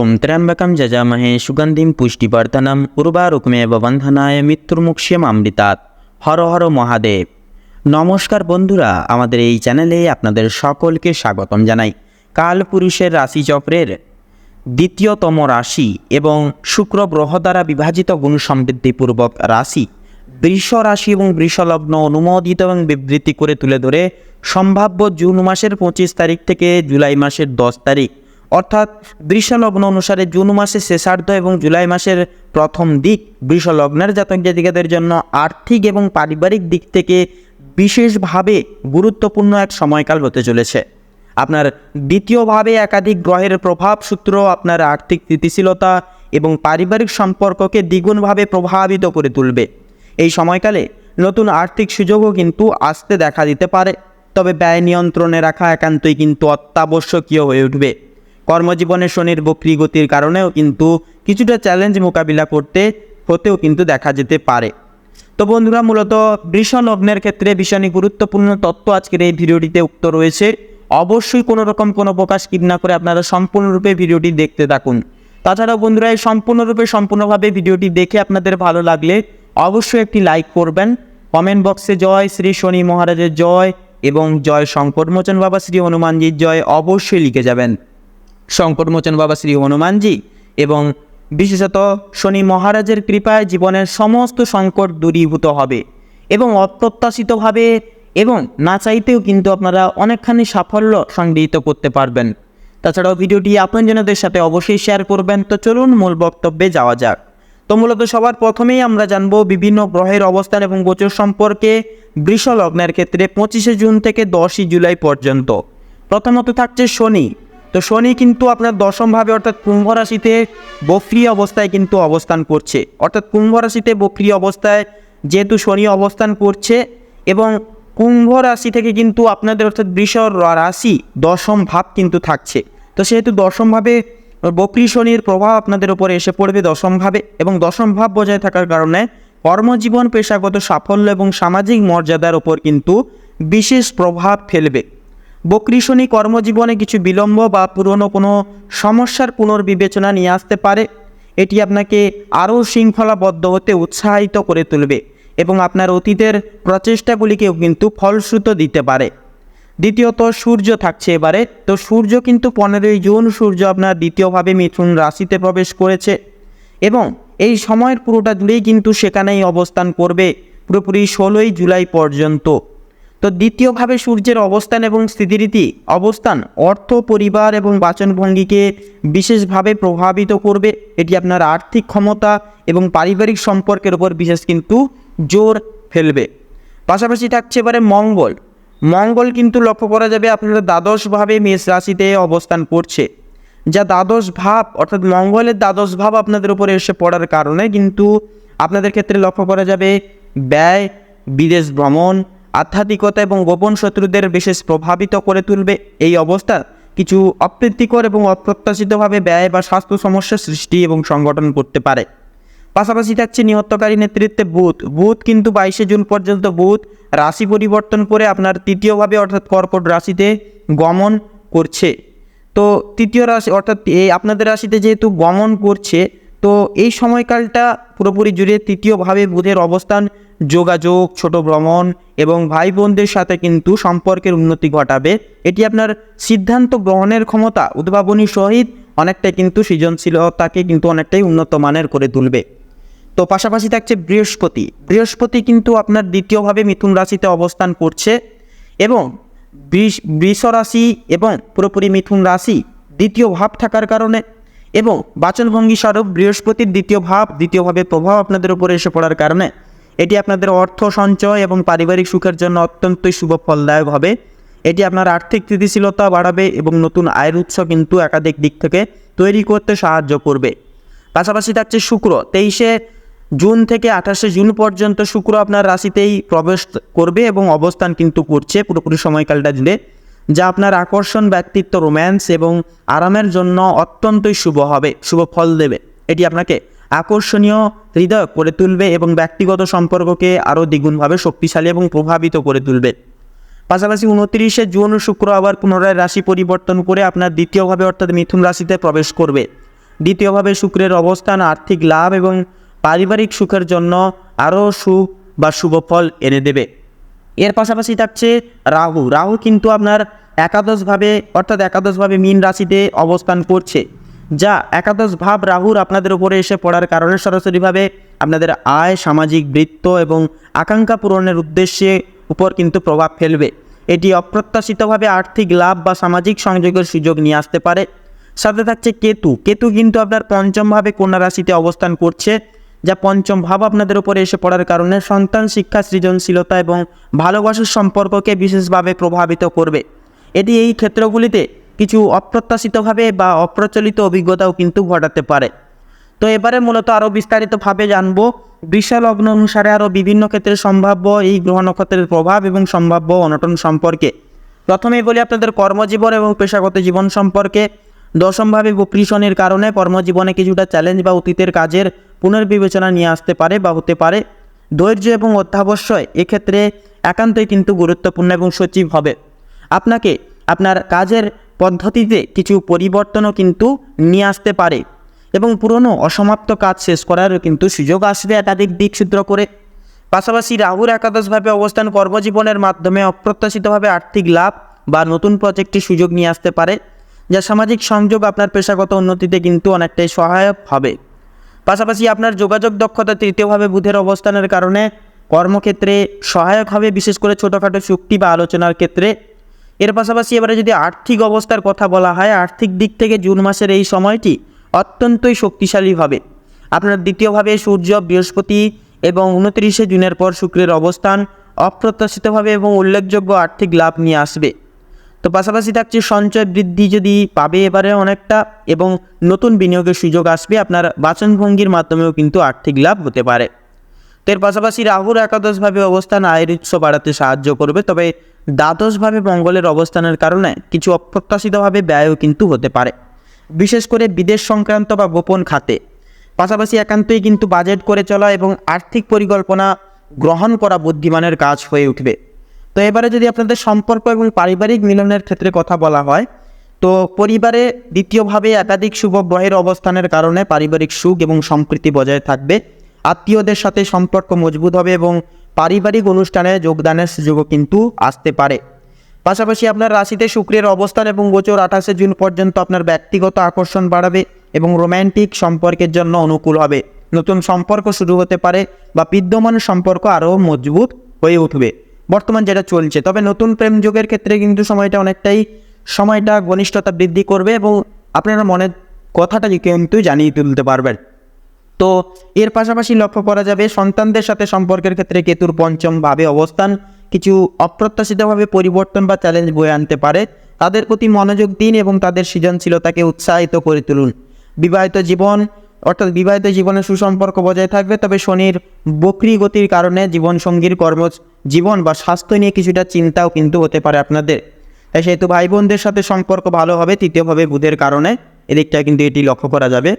ওম ত্র্যম্বকম যজামহে সুগন্ধিম পুষ্টিবর্ধনম উর্বারুকমেব বন্ধনায় মৃত্যুর্মুক্ষ্যম অমৃতাৎ হর হর মহাদেব নমস্কার বন্ধুরা, আমাদের এই চ্যানেলে আপনাদের সকলকে স্বাগতম জানাই। কাল পুরুষের রাশিচক্রের দ্বিতীয়তম রাশি এবং শুক্র গ্রহ দ্বারা বিভাজিত গুণ সমৃদ্ধিপূর্বক রাশি। বৃষ রাশি এবং বৃষলগ্ন অনুমোদিত এবং বিবৃতি করে তুলে ধরে, সম্ভাব্য জুন মাসের পঁচিশ তারিখ থেকে জুলাই মাসের দশ তারিখ অর্থাৎ বৃষলগ্ন অনুসারে জুন মাসের শেষার্ধ এবং জুলাই মাসের প্রথম দিক বৃষলগ্নের জাতক জাতিকাদের জন্য আর্থিক এবং পারিবারিক দিক থেকে বিশেষভাবে গুরুত্বপূর্ণ এক সময়কাল হতে চলেছে। আপনার দ্বিতীয়ভাবে একাধিক গ্রহের প্রভাব সূত্র আপনার আর্থিক স্থিতিশীলতা এবং পারিবারিক সম্পর্ককে দ্বিগুণভাবে প্রভাবিত করে তুলবে। এই সময়কালে নতুন আর্থিক সুযোগও কিন্তু আসতে দেখা দিতে পারে, তবে ব্যয় নিয়ন্ত্রণে রাখা একান্তই কিন্তু অত্যাবশ্যকীয় হয়ে উঠবে। কর্মজীবনে শনির বক্রি গতির কারণেও কিন্তু কিছুটা চ্যালেঞ্জ মোকাবিলা করতে, হতেও কিন্তু দেখা যেতে পারে। তো বন্ধুরা, মূলত বৃষ লগ্নের ক্ষেত্রে ভীষণই গুরুত্বপূর্ণ তত্ত্ব আজকের এই ভিডিওটিতে উক্ত রয়েছে। অবশ্যই কোনো রকম কোনো প্রকাশ কিপ না করে আপনারা সম্পূর্ণরূপে ভিডিওটি দেখতে থাকুন। তাছাড়াও বন্ধুরা, এই সম্পূর্ণরূপে সম্পূর্ণভাবে ভিডিওটি দেখে আপনাদের ভালো লাগলে অবশ্যই একটি লাইক করবেন। কমেন্ট বক্সে জয়, শ্রী শনি মহারাজের জয় এবং জয় সংকটমোচন বাবা, শ্রী হনুমানজির জয় অবশ্যই লিখে যাবেন। সংকটমোচন বাবা শ্রী হনুমানজি এবং বিশেষত শনি মহারাজের কৃপায় জীবনের সমস্ত সংকট দূরীভূত হবে এবং অপ্রত্যাশিতভাবে এবং না চাইতেও কিন্তু আপনারা অনেকখানি সাফল্য সংগৃহীত করতে পারবেন। তাছাড়াও ভিডিওটি আপনজনদের সাথে অবশ্যই শেয়ার করবেন। তো চলুন মূল বক্তব্যে যাওয়া যাক। তো মূলত সবার প্রথমেই আমরা জানব বিভিন্ন গ্রহের অবস্থান এবং গোচর সম্পর্কে বৃষ লগ্নের ক্ষেত্রে পঁচিশে জুন থেকে দশই জুলাই পর্যন্ত। প্রথমত থাকছে শনি। তো শনি কিন্তু আপনার দশমভাবে অর্থাৎ কুম্ভ রাশিতে বক্রি অবস্থায় কিন্তু অবস্থান করছে। অর্থাৎ কুম্ভ রাশিতে বক্রি অবস্থায় যেহেতু শনি অবস্থান করছে এবং কুম্ভ রাশি থেকে কিন্তু আপনাদের অর্থাৎ বৃষ রাশি দশম ভাব কিন্তু থাকছে। তো সেহেতু দশমভাবে বক্রি শনির প্রভাব আপনাদের উপরে এসে পড়বে দশমভাবে এবং দশম ভাব বজায় থাকার কারণে কর্মজীবন পেশাগত সাফল্য এবং সামাজিক মর্যাদার উপর কিন্তু বিশেষ প্রভাব ফেলবে। বক্রি শনি কর্মজীবনে কিছু বিলম্ব বা পুরনো কোনো সমস্যার পুনর্বিবেচনা নিয়ে আসতে পারে। এটি আপনাকে আরও শৃঙ্খলাবদ্ধ হতে উৎসাহিত করে তুলবে এবং আপনার অতীতের প্রচেষ্টাগুলিকেও কিন্তু ফলশ্রুত দিতে পারে। দ্বিতীয়ত, সূর্য থাকছে এবারে। তো সূর্য কিন্তু পনেরোই জুন, সূর্য আপনার দ্বিতীয়ভাবে মিথুন রাশিতে প্রবেশ করেছে এবং এই সময়ের পুরোটা জুড়েই কিন্তু সেখানেই অবস্থান করবে পুরোপুরি ষোলোই জুলাই পর্যন্ত। তো দ্বিতীয়ভাবে সূর্যের অবস্থান এবং স্থিতিরীতি, অবস্থান, অর্থ, পরিবার এবং বাচনভঙ্গিকে বিশেষভাবে প্রভাবিত করবে। এটি আপনার আর্থিক ক্ষমতা এবং পারিবারিক সম্পর্কের উপর বিশেষ কিন্তু জোর ফেলবে। পাশাপাশি থাকছে এবারে মঙ্গল। মঙ্গল কিন্তু লক্ষ্য করা যাবে আপনার দ্বাদশভাবে মেষ রাশিতে অবস্থান করছে। যা দ্বাদশ ভাব, অর্থাৎ মঙ্গলের দ্বাদশ ভাব আপনাদের উপরে এসে পড়ার কারণে কিন্তু আপনাদের ক্ষেত্রে লক্ষ্য করা যাবে ব্যয়, বিদেশ ভ্রমণ আধ্যাত্মিকতা এবং গোপন শত্রুদের বিশেষ প্রভাবিত করে তুলবে। এই অবস্থা কিছু অপ্রীতিকর এবং অপ্রত্যাশিতভাবে ব্যয় বা স্বাস্থ্য সমস্যার সৃষ্টি এবং সংগঠন করতে পারে। পাশাপাশি থাকছে নিহত্তকারী নেতৃত্বে বুধ। বুধ কিন্তু বাইশে জুন পর্যন্ত বুধ রাশি পরিবর্তন করে আপনার তৃতীয়ভাবে অর্থাৎ কর্কট রাশিতে গমন করছে। তো তৃতীয় রাশি অর্থাৎ এই আপনাদের রাশিতে যেহেতু গমন করছে তো এই সময়কালটা পুরোপুরি জুড়ে তৃতীয়ভাবে বুধের অবস্থান, যোগাযোগ, ছোট ভ্রমণ এবং ভাই বোনদের সাথে কিন্তু সম্পর্কের উন্নতি ঘটাবে। এটি আপনার সিদ্ধান্ত গ্রহণের ক্ষমতা উদ্ভাবনী সহিত অনেকটাই কিন্তু সৃজনশীলতাকে কিন্তু অনেকটাই উন্নত মানের করে তুলবে। তো পাশাপাশি থাকছে বৃহস্পতি। বৃহস্পতি কিন্তু আপনার দ্বিতীয়ভাবে মিথুন রাশিতে অবস্থান করছে এবং বৃষ রাশি এবং পুরোপুরি মিথুন রাশি দ্বিতীয় ভাব থাকার কারণে এবং বাচনভঙ্গি স্বরূপ বৃহস্পতির দ্বিতীয় ভাব দ্বিতীয়ভাবে প্রভাব আপনাদের উপরে এসে পড়ার কারণে এটি আপনাদের অর্থ সঞ্চয় এবং পারিবারিক সুখের জন্য অত্যন্তই শুভ ফলদায়ক হবে। এটি আপনার আর্থিক স্থিতিশীলতা বাড়াবে এবং নতুন আয়ের উৎস কিন্তু একাধিক দিক থেকে তৈরি করতে সাহায্য করবে। পাশাপাশি থাকছে শুক্র, তেইশে জুন থেকে আঠাশে জুন পর্যন্ত শুক্র আপনার রাশিতেই প্রবেশ করবে এবং অবস্থান কিন্তু করছে। পুরোপুরি সময়কালটা জুড়ে যা আপনার আকর্ষণ, ব্যক্তিত্ব রোম্যান্স এবং আরামের জন্য অত্যন্তই শুভ হবে, শুভ ফল দেবে। এটি আপনাকে আকর্ষণীয় হৃদয় করে তুলবে এবং ব্যক্তিগত সম্পর্ককে আরও দ্বিগুণভাবে শক্তিশালী এবং প্রভাবিত করে তুলবে। পাশাপাশি উনত্রিশে জুন শুক্র আবার পুনরায় রাশি পরিবর্তন করে আপনার দ্বিতীয়ভাবে অর্থাৎ মিথুন রাশিতে প্রবেশ করবে। দ্বিতীয়ভাবে শুক্রের অবস্থান, আর্থিক লাভ এবং পারিবারিক সুখের জন্য আরও সুখ বা শুভ ফল এনে দেবে। এর পাশাপাশি থাকছে রাহু রাহু কিন্তু আপনার একাদশভাবে, অর্থাৎ একাদশভাবে মীন রাশিতে অবস্থান করছে, যা একাদশ ভাব রাহুর আপনাদের উপরে এসে পড়ার কারণে সরাসরিভাবে আপনাদের আয়, সামাজিক বৃত্ত এবং আকাঙ্ক্ষা পূরণের উদ্দেশ্যে উপর কিন্তু প্রভাব ফেলবে। এটি অপ্রত্যাশিতভাবে আর্থিক লাভ বা সামাজিক সংযোগের সুযোগ নিয়ে আসতে পারে। সাথে থাকছে কেতু কেতু কিন্তু আপনার পঞ্চমভাবে কন্যা রাশিতে অবস্থান করছে যা পঞ্চম ভাব আপনাদের উপরে এসে পড়ার কারণে সন্তান শিক্ষা, সৃজনশীলতা এবং ভালোবাসার সম্পর্ককে বিশেষভাবে প্রভাবিত করবে। এটি এই ক্ষেত্রগুলিতে কিছু অপ্রত্যাশিতভাবে বা অপ্রচলিত অভিজ্ঞতাও কিন্তু ঘটাতে পারে। তো এবারে মূলত আরও বিস্তারিতভাবে জানব লগ্ন অনুসারে আরও বিভিন্ন ক্ষেত্রে সম্ভাব্য এই গ্রহ নক্ষত্রের প্রভাব এবং সম্ভাব্য অনটন সম্পর্কে। প্রথমেই বলি আপনাদের কর্মজীবন এবং পেশাগত জীবন সম্পর্কে। দশমভাবে বক্রিশনের কারণে কর্মজীবনে কিছুটা চ্যালেঞ্জ বা অতীতের কাজের পুনর্বিবেচনা নিয়ে আসতে পারে বা হতে পারে। ধৈর্য এবং অধ্যাবশ্যয় এক্ষেত্রে একান্তই কিন্তু গুরুত্বপূর্ণ এবং সচিব হবে। আপনাকে আপনার কাজের পদ্ধতিতে কিছু পরিবর্তনও কিন্তু নিয়ে আসতে পারে এবং পুরনো অসমাপ্ত কাজ শেষ করারও কিন্তু সুযোগ আসবে একাধিক দিক সূত্র করে। পাশাপাশি রাহুর একাদশভাবে অবস্থান কর্মজীবনের মাধ্যমে অপ্রত্যাশিতভাবে আর্থিক লাভ বা নতুন প্রজেক্টের সুযোগ নিয়ে আসতে পারে, যা সামাজিক সংযোগ আপনার পেশাগত উন্নতিতে কিন্তু অনেকটাই সহায়ক হবে। পাশাপাশি আপনার যোগাযোগ দক্ষতা তৃতীয়ভাবে বুধের অবস্থানের কারণে কর্মক্ষেত্রে সহায়ক হবে, বিশেষ করে ছোটোখাটো চুক্তি বা আলোচনার ক্ষেত্রে। এর পাশাপাশি এবারে যদি আর্থিক অবস্থার কথা বলা হয়, আর্থিক দিক থেকে জুন মাসের এই সময়টি অত্যন্তই শক্তিশালী হবে। আপনার দ্বিতীয়ভাবে সূর্য, বৃহস্পতি এবং উনত্রিশে জুনের পর শুক্রের অবস্থান অপ্রত্যাশিতভাবে এবং উল্লেখযোগ্য আর্থিক লাভ নিয়ে আসবে। তো পাশাপাশি থাকছে সঞ্চয় বৃদ্ধি যদি পাবে এবারে অনেকটা এবং নতুন বিনিয়োগের সুযোগ আসবে, আপনার বাচনভঙ্গির মাধ্যমেও কিন্তু আর্থিক লাভ হতে পারে। তো এর পাশাপাশি রাহুর একাদশভাবে অবস্থান আয়ের উৎস বাড়াতে সাহায্য করবে, তবে দ্বাদশভাবে মঙ্গলের অবস্থানের কারণে কিছু অপ্রত্যাশিতভাবে ব্যয়ও কিন্তু হতে পারে, বিশেষ করে বিদেশ সংক্রান্ত বা গোপন খাতে। পাশাপাশি একান্তই কিন্তু বাজেট করে চলা এবং আর্থিক পরিকল্পনা গ্রহণ করা বুদ্ধিমানের কাজ হয়ে উঠবে। তো এবারে যদি আপনাদের সম্পর্ক এবং পারিবারিক মিলনের ক্ষেত্রে কথা বলা হয়, তো পরিবারে দ্বিতীয়ভাবে একাধিক শুভ গ্রহের অবস্থানের কারণে পারিবারিক সুখ এবং সম্প্রীতি বজায় থাকবে। আত্মীয়দের সাথে সম্পর্ক মজবুত হবে এবং পারিবারিক অনুষ্ঠানে যোগদানের সুযোগও কিন্তু আসতে পারে। পাশাপাশি আপনার রাশিতে শুক্রের অবস্থান এবং গোচর আঠাশে জুন পর্যন্ত আপনার ব্যক্তিগত আকর্ষণ বাড়াবে এবং রোম্যান্টিক সম্পর্কের জন্য অনুকূল হবে। নতুন সম্পর্ক শুরু হতে পারে বা বিদ্যমান সম্পর্ক আরও মজবুত হয়ে উঠবে। বর্তমান যেটা চলছে, তবে নতুন প্রেম যুগের ক্ষেত্রে কিন্তু সময়টা অনেকটাই, সময়টা ঘনিষ্ঠতা বৃদ্ধি করবে এবং আপনারা মনের কথাটা কিন্তু জানিয়ে তুলতে পারবেন। তো এর পাশাপাশি লক্ষ্য করা যাবে, সন্তানদের সাথে সম্পর্কের ক্ষেত্রে কেতুর পঞ্চম ভাবে অবস্থান, কিছু অপ্রত্যাশিতভাবে পরিবর্তন বা চ্যালেঞ্জ বয়ে আনতে পারে। তাদের প্রতি মনোযোগ দিন এবং তাদের সৃজনশীলতাকে উৎসাহিত করে তুলুন। বিবাহিত জীবন অর্থাৎ বিবাহিত জীবনে সুসম্পর্ক বজায় থাকবে, তবে শনির বক্রি গতির কারণে জীবনসঙ্গীর কর্ম, জীবন বা স্বাস্থ্য নিয়ে কিছুটা চিন্তাও কিন্তু হতে পারে আপনাদের। তাই সেহেতু ভাই বোনদের সাথে সম্পর্ক ভালো হবে, তৃতীয়ভাবে বুধের কারণে এদিকটা কিন্তু এটি লক্ষ্য করা যাবে।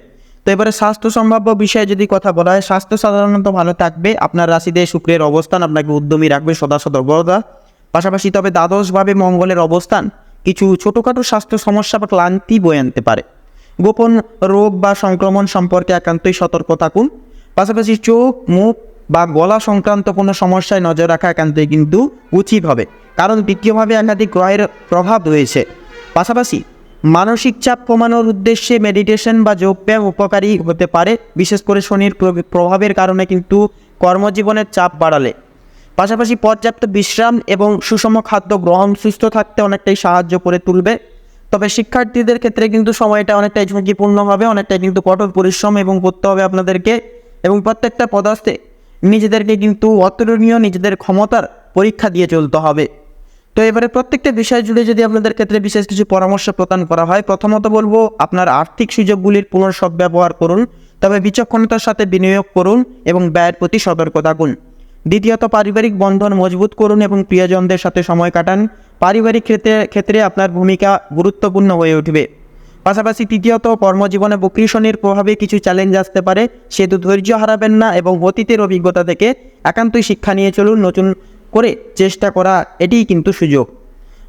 তো এবারে স্বাস্থ্য সম্ভাব্য বিষয়ে যদি কথা বলা হয়, স্বাস্থ্য সাধারণত ভালো থাকবে, আপনার রাশিতে শুক্রের অবস্থান আপনাকে উদ্যমী রাখবে, সদা সতর্কতা। পাশাপাশি তবে দ্বাদশভাবে মঙ্গলের অবস্থান কিছু ছোটোখাটো স্বাস্থ্য সমস্যা বা ক্লান্তি বয়ে আনতে পারে। গোপন রোগ বা সংক্রমণ সম্পর্কে একান্তই সতর্ক থাকুন। পাশাপাশি চোখ, মুখ বা গলা সংক্রান্ত কোনো সমস্যায় নজর রাখা একান্তই কিন্তু উচিত হবে, কারণ দ্বিতীয়ভাবে একাধিক গ্রহের প্রভাব রয়েছে। পাশাপাশি মানসিক চাপ কমানোর উদ্দেশ্যে মেডিটেশন বা যোগব্যায়াম উপকারী হতে পারে, বিশেষ করে শনির প্র- প্রভাবের কারণে কিন্তু কর্মজীবনের চাপ বাড়ালে। পাশাপাশি পর্যাপ্ত বিশ্রাম এবং সুষম খাদ্য গ্রহণ, সুস্থ থাকতে অনেকটাই সাহায্য করে তুলবে। তবে শিক্ষার্থীদের ক্ষেত্রে কিন্তু সময়টা অনেকটাই ঝুঁকিপূর্ণ হবে, অনেকটাই কিন্তু কঠোর পরিশ্রম এবং করতে হবে আপনাদেরকে। এবং প্রত্যেকটা পদার্থে নিজেদেরকে কিন্তু অতুলনীয় নিজেদের ক্ষমতার পরীক্ষা দিয়ে চলতে হবে। তো এবারে প্রত্যেকটা বিষয় জুড়ে যদি আপনাদের ক্ষেত্রে বিশেষ কিছু পরামর্শ প্রদান করা হয়, প্রথমত বলব আপনার আর্থিক সুযোগগুলির ব্যবহার করুন, তবে বিচক্ষণতার সাথে বিনিয়োগ করুন এবং ব্যয়ের প্রতি সতর্ক থাকুন। দ্বিতীয়ত, পারিবারিক বন্ধন মজবুত করুন এবং প্রিয়জনদের সাথে সময় কাটান। পারিবারিক ক্ষেত্রে ক্ষেত্রে আপনার ভূমিকা গুরুত্বপূর্ণ হয়ে উঠবে। পাশাপাশি তৃতীয়ত, কর্মজীবনে বক্রিশনের প্রভাবে কিছু চ্যালেঞ্জ আসতে পারে। সেহেতু ধৈর্য হারাবেন না এবং অতীতের অভিজ্ঞতা থেকে একান্তই শিক্ষা নিয়ে চলুন। নতুন করে চেষ্টা করা, এটিই কিন্তু সুযোগ।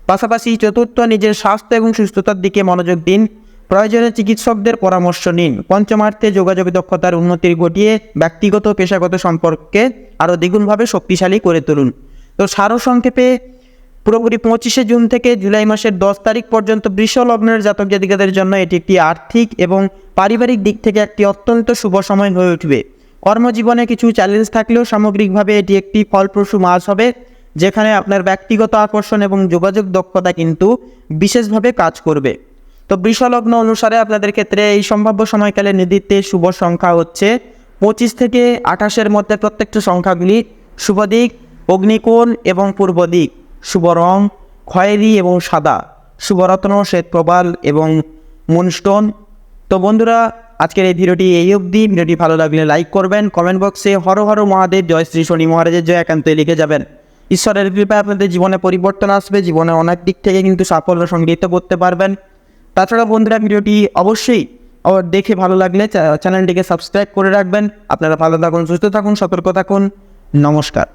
পাশাপাশি চতুর্থ, নিজের স্বাস্থ্য এবং সুস্থতার দিকে মনোযোগ দিন। প্রয়োজনে চিকিৎসকদের পরামর্শ নিন। পঞ্চমার্থে যোগাযোগ দক্ষতার উন্নতি ঘটিয়ে ব্যক্তিগত পেশাগত সম্পর্ককে আরও দ্বিগুণভাবে শক্তিশালী করে তুলুন। তো সারসংক্ষেপে, পুরোপুরি পঁচিশে জুন থেকে জুলাই মাসের দশ তারিখ পর্যন্ত বৃষ লগ্নের জাতক জাতিকাদের জন্য এটি একটি আর্থিক এবং পারিবারিক দিক থেকে একটি অত্যন্ত শুভ সময় হয়ে উঠবে। কর্মজীবনে কিছু চ্যালেঞ্জ থাকলেও সামগ্রিকভাবে এটি একটি ফলপ্রসূ মাস হবে, যেখানে আপনার ব্যক্তিগত আকর্ষণ এবং যোগাযোগ দক্ষতা কিন্তু বিশেষভাবে কাজ করবে। তো বৃষলগ্ন অনুসারে আপনাদের ক্ষেত্রে এই সম্ভাব্য সময়কালে নির্দিতে শুভ সংখ্যা হচ্ছে পঁচিশ থেকে আঠাশের মধ্যে প্রত্যেকটা সংখ্যাগুলি শুভ দিক, অগ্নিকোণ এবং পূর্ব দিক। শুভ রং খয়েরি এবং সাদা। শুভরত্ন শ্বেত প্রবাল এবং মুনস্টোন। তো বন্ধুরা, আজকের এই ভিডিওটি এই অবধি। ভিডিওটি ভালো লাগলে লাইক করবেন, কমেন্ট বক্সে হর হর মহাদেব, জয় শ্রী শনি মহারাজের জয় একান্তই লিখে যাবেন। ঈশ্বরের কৃপায় আপনাদের জীবনে পরিবর্তন আসবে, জীবনে অনেক দিক থেকে কিন্তু সাফল্য সংগৃহীত করতে পারবেন। তাছাড়া বন্ধুরা ভিডিওটি অবশ্যই দেখে ভালো লাগলে চ্যানেলটিকে সাবস্ক্রাইব করে রাখবেন। আপনারা ভালো থাকুন, সুস্থ থাকুন, সতর্ক থাকুন। নমস্কার।